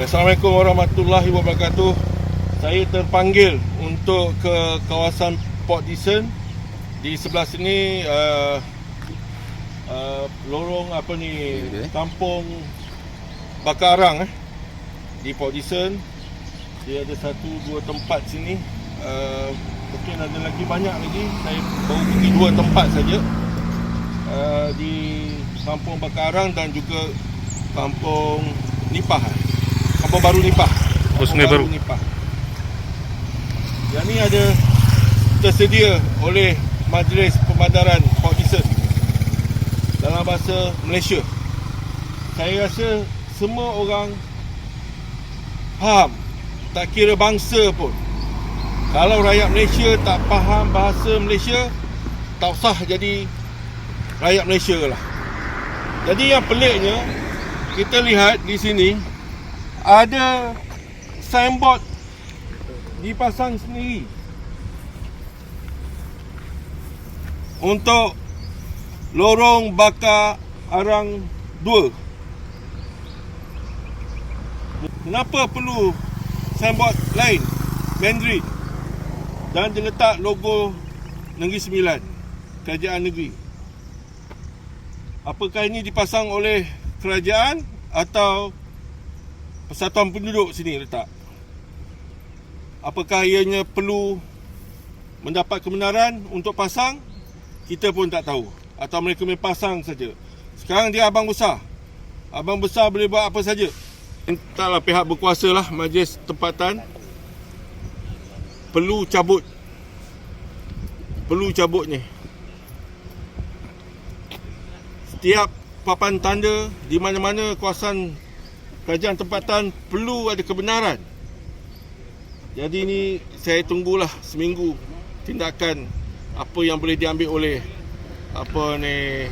Assalamualaikum warahmatullahi wabarakatuh. Saya terpanggil untuk ke kawasan Port Dickson. Di sebelah sini uh, uh, lorong apa ni kampung Bakarang eh di Port Dickson. Dia ada satu dua tempat sini. Uh, mungkin ada lagi banyak lagi. Saya baru pergi dua tempat saja. Uh, di kampung Bakarang dan juga kampung Nipah. eh. Kampung Baru Nipah. Oh, Kampung Sungai Baru. Nipah. Yang ni ada tersedia oleh Majlis Pemandaran Port Dickson dalam bahasa Malaysia. Saya rasa semua orang faham, tak kira bangsa pun. Kalau rakyat Malaysia tak faham bahasa Malaysia, tak usah jadi rakyat Malaysia lah. Jadi yang peliknya, kita lihat di sini ada signboard dipasang sendiri. Untuk lorong bakar arang 2 kenapa perlu signboard lain? Mandarin. Dan dia letak logo Negeri Sembilan Kerajaan Negeri. Apakah ini dipasang oleh kerajaan atau persatuan penduduk sini letak apakah ianya perlu mendapat kebenaran untuk pasang? Kita pun tak tahu. Atau mereka main pasang saja. Sekarang dia abang besar. Abang besar boleh buat apa saja. Entahlah pihak berkuasa lah majlis tempatan. Perlu cabut. Perlu cabut ni. Setiap papan tanda di mana-mana kawasan kerajaan tempatan perlu ada kebenaran jadi ni saya tunggulah seminggu tindakan apa yang boleh diambil oleh apa ni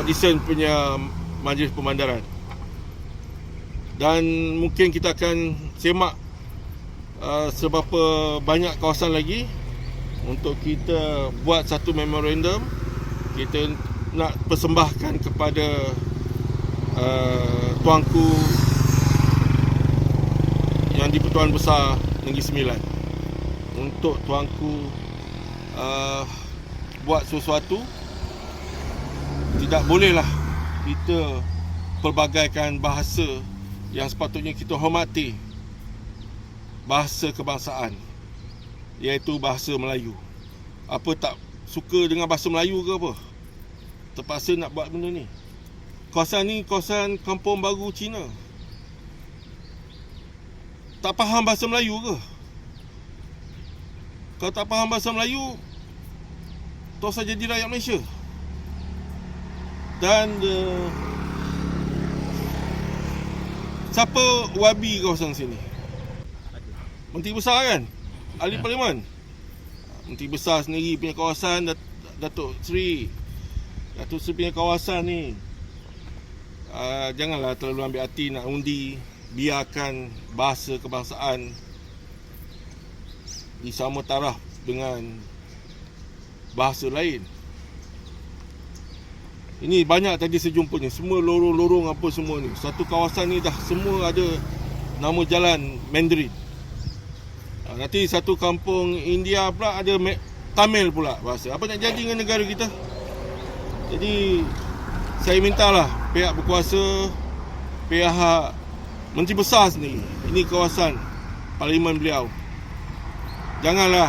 Dickson punya majlis pemandaran. Dan mungkin kita akan semak uh, seberapa banyak kawasan lagi untuk kita buat satu memorandum kita nak persembahkan kepada uh, tuanku yang di-Pertuan Besar Negeri Sembilan. Untuk tuanku uh, buat sesuatu tidak bolehlah kita pelbagaikan bahasa yang sepatutnya kita hormati bahasa kebangsaan iaitu bahasa Melayu. Apa tak suka dengan bahasa Melayu ke apa? Terpaksa nak buat benda ni kawasan ni kawasan kampung baru Cina tak faham bahasa Melayu ke? Kalau tak faham bahasa Melayu, tak usah jadi rakyat Malaysia. Dan uh, siapa wabi kawasan sini? Menteri Besar kan? Ahli Parlimen. Menteri Besar sendiri punya kawasan Dat- Datuk Seri. Datuk Seri punya kawasan ni. Uh, janganlah terlalu ambil hati nak undi biarkan bahasa kebangsaan disama taraf dengan bahasa lain. Ini banyak tadi sejumpanya, semua lorong-lorong apa semua ni. Satu kawasan ni dah semua ada nama jalan Mandarin. Ha, nanti satu kampung India pula ada Tamil pula bahasa. Apa nak jadi dengan negara kita? Jadi saya mintalah pihak berkuasa, pihak Menteri Besar sendiri. Ini kawasan parlimen beliau. Janganlah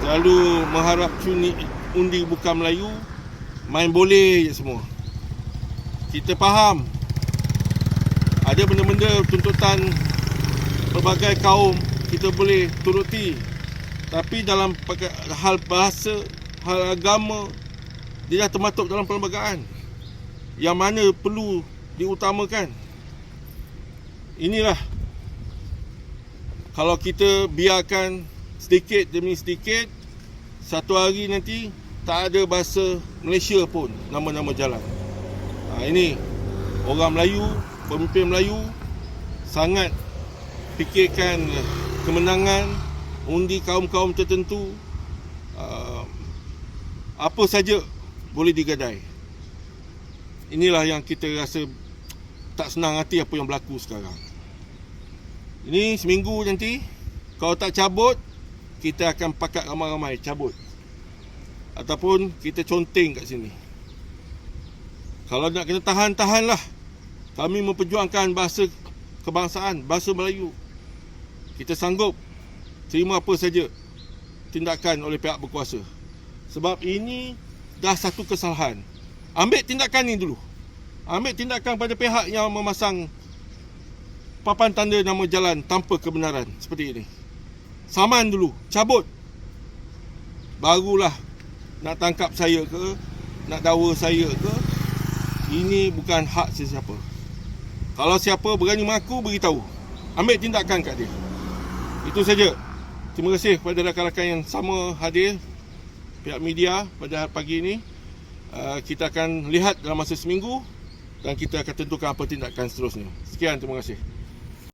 terlalu mengharap cuni undi bukan Melayu main boleh je semua. Kita faham ada benda-benda tuntutan pelbagai kaum kita boleh turuti. Tapi dalam hal bahasa, hal agama dia dah termasuk dalam perlembagaan. Yang mana perlu diutamakan. Inilah kalau kita biarkan sedikit demi sedikit satu hari nanti tak ada bahasa Malaysia pun nama-nama jalan. Ha, ini orang Melayu, pemimpin Melayu sangat fikirkan kemenangan undi kaum-kaum tertentu uh, apa saja boleh digadai. Inilah yang kita rasa tak senang hati apa yang berlaku sekarang. Ini seminggu nanti kalau tak cabut kita akan pakat ramai-ramai cabut. Ataupun kita conteng kat sini. Kalau nak kena tahan, tahanlah. Kami memperjuangkan bahasa kebangsaan, bahasa Melayu. Kita sanggup terima apa saja tindakan oleh pihak berkuasa. Sebab ini dah satu kesalahan. Ambil tindakan ni dulu. Ambil tindakan pada pihak yang memasang papan tanda nama jalan tanpa kebenaran seperti ini. Saman dulu, cabut. Barulah nak tangkap saya ke, nak dakwa saya ke. Ini bukan hak sesiapa. Kalau siapa berani mengaku, beritahu. Ambil tindakan kat dia. Itu saja. Terima kasih kepada rakan-rakan yang sama hadir pihak media pada pagi ini. Uh, kita akan lihat dalam masa seminggu dan kita akan tentukan apa tindakan seterusnya. Sekian, terima kasih.